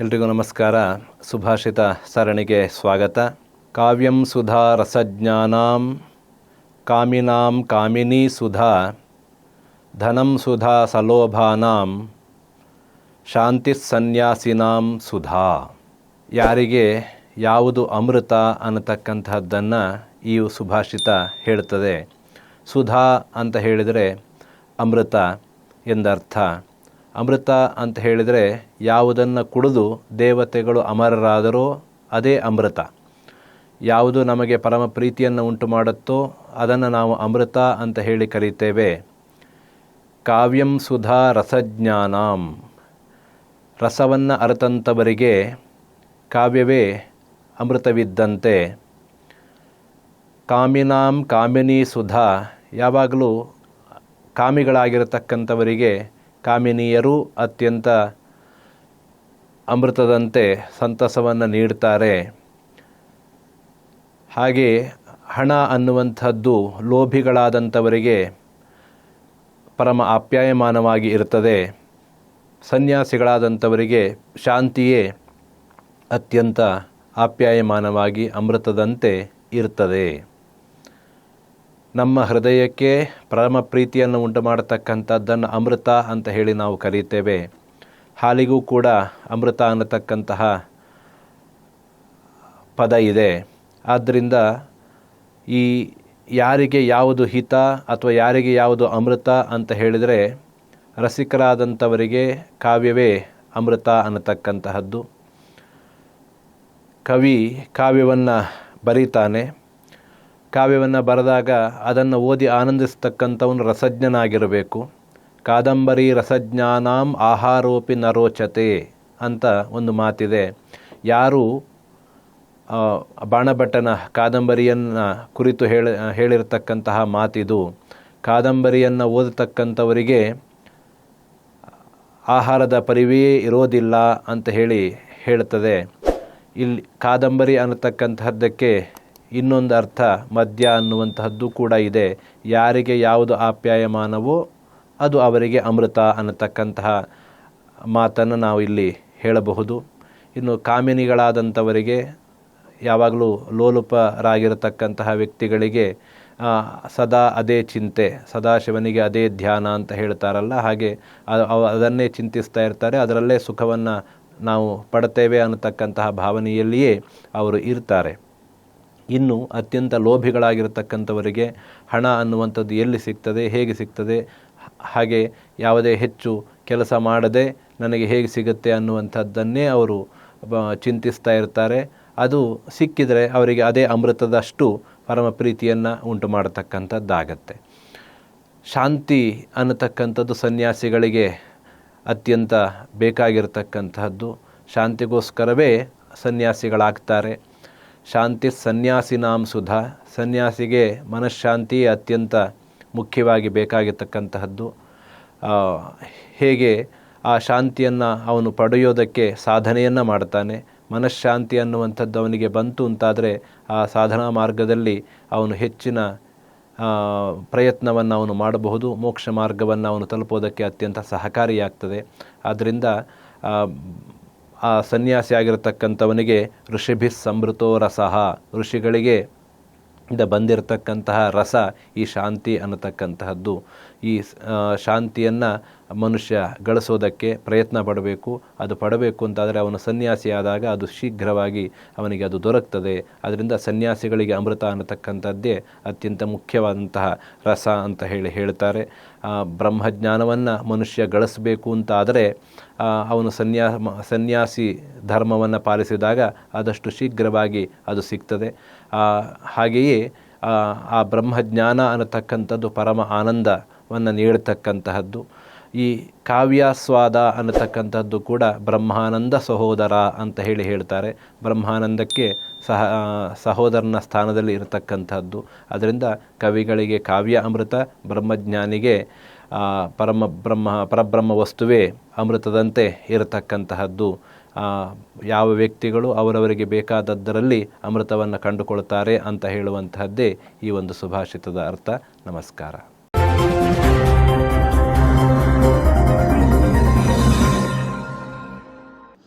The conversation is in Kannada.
ಎಲ್ರಿಗೂ ನಮಸ್ಕಾರ. ಸುಭಾಷಿತ ಸರಣಿಗೆ ಸ್ವಾಗತ. ಕಾವ್ಯಂ ಸುಧಾ ರಸಜ್ಞಾನಾಂ, ಕಾಮಿನಾಂ ಕಾಮಿನಿ ಸುಧಾ, ಧನಂ ಸುಧಾ ಸಲೋಭಾನಾಂ, ಶಾಂತಿ ಸನ್ಯಾಸಿನಾಂ ಸುಧಾ. ಯಾರಿಗೆ ಯಾವುದು ಅಮೃತ ಅನ್ನತಕ್ಕಂತಹದ್ದನ್ನು ಈ ಸುಭಾಷಿತ ಹೇಳುತ್ತದೆ. ಸುಧಾ ಅಂತ ಹೇಳಿದರೆ ಅಮೃತ ಎಂದರ್ಥ. ಅಮೃತ ಅಂತ ಹೇಳಿದರೆ ಯಾವುದನ್ನು ಕುಡಿದು ದೇವತೆಗಳು ಅಮರರಾದರೋ ಅದೇ ಅಮೃತ. ಯಾವುದು ನಮಗೆ ಪರಮ ಪ್ರೀತಿಯನ್ನು ಉಂಟು ಮಾಡುತ್ತೋ ಅದನ್ನು ನಾವು ಅಮೃತ ಅಂತ ಹೇಳಿ ಕರೀತೇವೆ. ಕಾವ್ಯಂ ಸುಧಾ ರಸಜ್ಞಾನಾಂ. ರಸವನ್ನು ಅರತಂಥವರಿಗೆ ಕಾವ್ಯವೇ ಅಮೃತವಿದ್ದಂತೆ. ಕಾಮಿನಾಂ ಕಾಮಿನಿ ಸುಧಾ ಯಾವಾಗಲೂ ಕಾಮಿಗಳಾಗಿರತಕ್ಕಂಥವರಿಗೆ ಕಾಮಿನಿಯರು ಅತ್ಯಂತ ಅಮೃತದಂತೆ ಸಂತಸವನ್ನು ನೀಡ್ತಾರೆ. ಹಾಗೆ ಹಣ ಅನ್ನುವಂಥದ್ದು ಲೋಭಿಗಳಾದಂಥವರಿಗೆ ಪರಮ ಆಪ್ಯಾಯಮಾನವಾಗಿ ಇರ್ತದೆ. ಸನ್ಯಾಸಿಗಳಾದಂಥವರಿಗೆ ಶಾಂತಿಯೇ ಅತ್ಯಂತ ಆಪ್ಯಾಯಮಾನವಾಗಿ ಅಮೃತದಂತೆ ಇರ್ತದೆ. ನಮ್ಮ ಹೃದಯಕ್ಕೆ ಪರಮ ಪ್ರೀತಿಯನ್ನು ಉಂಟು ಮಾಡತಕ್ಕಂಥದ್ದನ್ನು ಅಮೃತ ಅಂತ ಹೇಳಿ ನಾವು ಕರೀತೇವೆ ಹಾಲಿಗೂ ಕೂಡ ಅಮೃತ ಅನ್ನತಕ್ಕಂತಹ ಪದ ಇದೆ. ಆದ್ದರಿಂದ ಈ ಯಾರಿಗೆ ಯಾವುದು ಹಿತ ಅಥವಾ ಯಾರಿಗೆ ಯಾವುದು ಅಮೃತ ಅಂತ ಹೇಳಿದರೆ ರಸಿಕರಾದಂಥವರಿಗೆ ಕಾವ್ಯವೇ ಅಮೃತ ಅನ್ನತಕ್ಕಂತಹದ್ದು. ಕವಿ ಕಾವ್ಯವನ್ನು ಬರೀತಾನೆ. ಕಾವ್ಯವನ್ನು ಬರೆದಾಗ ಅದನ್ನು ಓದಿ ಆನಂದಿಸ್ತಕ್ಕಂಥವನು ರಸಜ್ಞನಾಗಿರಬೇಕು. ಕಾದಂಬರಿ ರಸಜ್ಞಾನಾಂ ಆಹಾರೋಪಿ ನರೋಚತೆ ಅಂತ ಒಂದು ಮಾತಿದೆ. ಯಾರು ಬಾಣಭಟ್ಟನ ಕಾದಂಬರಿಯನ್ನು ಕುರಿತು ಹೇಳಿ, ಹೇಳಿರತಕ್ಕಂತಹ ಮಾತಿದು, ಕಾದಂಬರಿಯನ್ನು ಓದತಕ್ಕಂಥವರಿಗೆ ಆಹಾರದ ಪರಿವೇ ಇರೋದಿಲ್ಲ ಅಂತ ಹೇಳಿ ಹೇಳುತ್ತದೆ. ಇಲ್ಲಿ ಕಾದಂಬರಿ ಅನ್ನತಕ್ಕಂತಹದ್ದಕ್ಕೆ ಇನ್ನೊಂದು ಅರ್ಥ, ಮದ್ಯ ಅನ್ನುವಂತಹದ್ದು ಕೂಡ ಇದೆ. ಯಾರಿಗೆ ಯಾವುದು ಆಪ್ಯಾಯಮಾನವೋ ಅದು ಅವರಿಗೆ ಅಮೃತ ಅನ್ನತಕ್ಕಂತಹ ಮಾತನ್ನು ನಾವು ಇಲ್ಲಿ ಹೇಳಬಹುದು. ಇನ್ನು ಕಾಮಿನಿಗಳಾದಂಥವರಿಗೆ, ಯಾವಾಗಲೂ ಲೋಲುಪರಾಗಿರತಕ್ಕಂತಹ ವ್ಯಕ್ತಿಗಳಿಗೆ ಸದಾ ಅದೇ ಚಿಂತೆ ಸದಾ ಶಿವನಿಗೆ ಅದೇ ಧ್ಯಾನ ಅಂತ ಹೇಳ್ತಾರಲ್ಲ, ಹಾಗೆ ಅದನ್ನೇ ಚಿಂತಿಸ್ತಾ ಇರ್ತಾರೆ, ಅದರಲ್ಲೇ ಸುಖವನ್ನು ನಾವು ಪಡ್ತೇವೆ ಅನ್ನತಕ್ಕಂತಹ ಭಾವನೆಯಲ್ಲಿಯೇ ಅವರು ಇರ್ತಾರೆ. ಇನ್ನು ಅತ್ಯಂತ ಲೋಭಿಗಳಾಗಿರತಕ್ಕಂಥವರಿಗೆ ಹಣ ಅನ್ನುವಂಥದ್ದು ಎಲ್ಲಿ ಸಿಗ್ತದೆ, ಹೇಗೆ ಸಿಗ್ತದೆ, ಹಾಗೆ ಯಾವುದೇ ಹೆಚ್ಚು ಕೆಲಸ ಮಾಡದೆ ನನಗೆ ಹೇಗೆ ಸಿಗುತ್ತೆ ಅನ್ನುವಂಥದ್ದನ್ನೇ ಅವರು ಚಿಂತಿಸ್ತಾ ಇರ್ತಾರೆ. ಅದು ಸಿಕ್ಕಿದರೆ ಅವರಿಗೆ ಅದೇ ಅಮೃತದಷ್ಟು ಪರಮ ಪ್ರೀತಿಯನ್ನು ಉಂಟು ಮಾಡತಕ್ಕಂಥದ್ದಾಗತ್ತೆ. ಶಾಂತಿ ಅನ್ನತಕ್ಕಂಥದ್ದು ಸನ್ಯಾಸಿಗಳಿಗೆ ಅತ್ಯಂತ ಬೇಕಾಗಿರತಕ್ಕಂತಹದ್ದು ಶಾಂತಿಗೋಸ್ಕರವೇ ಸನ್ಯಾಸಿಗಳಾಗ್ತಾರೆ. ಶಾಂತಿ ಸನ್ಯಾಸಿನಾಂ ಸುಧಾ. ಸನ್ಯಾಸಿಗೆ ಮನಃಶಾಂತಿ ಅತ್ಯಂತ ಮುಖ್ಯವಾಗಿ ಬೇಕಾಗಿರ್ತಕ್ಕಂತಹದ್ದು. ಹೇಗೆ ಆ ಶಾಂತಿಯನ್ನು ಅವನು ಪಡೆಯೋದಕ್ಕೆ ಸಾಧನೆಯನ್ನು ಮಾಡ್ತಾನೆ. ಮನಃಶಾಂತಿ ಅನ್ನುವಂಥದ್ದು ಅವನಿಗೆ ಬಂತು ಅಂತಾದರೆ ಆ ಸಾಧನಾ ಮಾರ್ಗದಲ್ಲಿ ಅವನು ಹೆಚ್ಚಿನ ಪ್ರಯತ್ನವನ್ನು ಅವನು ಮಾಡಬಹುದು. ಮೋಕ್ಷ ಮಾರ್ಗವನ್ನು ಅವನು ತಲುಪೋದಕ್ಕೆ ಅತ್ಯಂತ ಸಹಕಾರಿಯಾಗ್ತದೆ. ಆದ್ದರಿಂದ ಆ ಸನ್ಯಾಸಿ ಆಗಿರತಕ್ಕಂಥವನಿಗೆ ಋಷಿಭಿ ಸಮೃತೋ ರಸಃ. ಋಷಿಗಳಿಗೆ ಇಂದ ಬಂದಿರತಕ್ಕಂತಹ ರಸ ಈ ಶಾಂತಿ ಅನ್ನತಕ್ಕಂತಹದ್ದು. ಈ ಶಾಂತಿಯನ್ನು ಮನುಷ್ಯ ಗಳಿಸೋದಕ್ಕೆ ಪ್ರಯತ್ನ ಪಡಬೇಕು. ಅದು ಪಡಬೇಕು ಅಂತಾದರೆ ಅವನು ಸನ್ಯಾಸಿಯಾದಾಗ ಅದು ಶೀಘ್ರವಾಗಿ ಅವನಿಗೆ ಅದು ದೊರಕ್ತದೆ. ಅದರಿಂದ ಸನ್ಯಾಸಿಗಳಿಗೆ ಅಮೃತ ಅನ್ನತಕ್ಕಂಥದ್ದೇ ಅತ್ಯಂತ ಮುಖ್ಯವಾದಂತಹ ರಸ ಅಂತ ಹೇಳಿ ಹೇಳ್ತಾರೆ. ಬ್ರಹ್ಮಜ್ಞಾನವನ್ನು ಮನುಷ್ಯ ಗಳಿಸಬೇಕು ಅಂತಾದರೆ ಅವನು ಸನ್ಯಾ, ಸನ್ಯಾಸಿ ಧರ್ಮವನ್ನು ಪಾಲಿಸಿದಾಗ ಆದಷ್ಟು ಶೀಘ್ರವಾಗಿ ಅದು ಸಿಗ್ತದೆ. ಹಾಗೆಯೇ, ಆ ಬ್ರಹ್ಮಜ್ಞಾನ ಅನ್ನತಕ್ಕಂಥದ್ದು ಪರಮ ಆನಂದವನ್ನು ನೀಡತಕ್ಕಂತಹದ್ದು. ಈ ಕಾವ್ಯಾಸ್ವಾದ ಅನ್ನತಕ್ಕಂಥದ್ದು ಕೂಡ ಬ್ರಹ್ಮಾನಂದ ಸಹೋದರ ಅಂತ ಹೇಳಿ ಹೇಳ್ತಾರೆ. ಬ್ರಹ್ಮಾನಂದಕ್ಕೆ ಸಹ ಸಹೋದರನ ಸ್ಥಾನದಲ್ಲಿ ಇರತಕ್ಕಂಥದ್ದು ಅದರಿಂದ ಕವಿಗಳಿಗೆ ಕಾವ್ಯ ಅಮೃತ, ಬ್ರಹ್ಮಜ್ಞಾನಿಗೆ ಪರಮ ಬ್ರಹ್ಮ, ಪರಬ್ರಹ್ಮ ವಸ್ತುವೇ ಅಮೃತದಂತೆ ಇರತಕ್ಕಂತಹದ್ದು. ಯಾವ ವ್ಯಕ್ತಿಗಳು ಅವರವರಿಗೆ ಬೇಕಾದದ್ದರಲ್ಲಿ ಅಮೃತವನ್ನು ಕಂಡುಕೊಳ್ತಾರೆ ಅಂತ ಹೇಳುವಂತಹದ್ದೇ ಈ ಒಂದು ಸುಭಾಷಿತದ ಅರ್ಥ. ನಮಸ್ಕಾರ.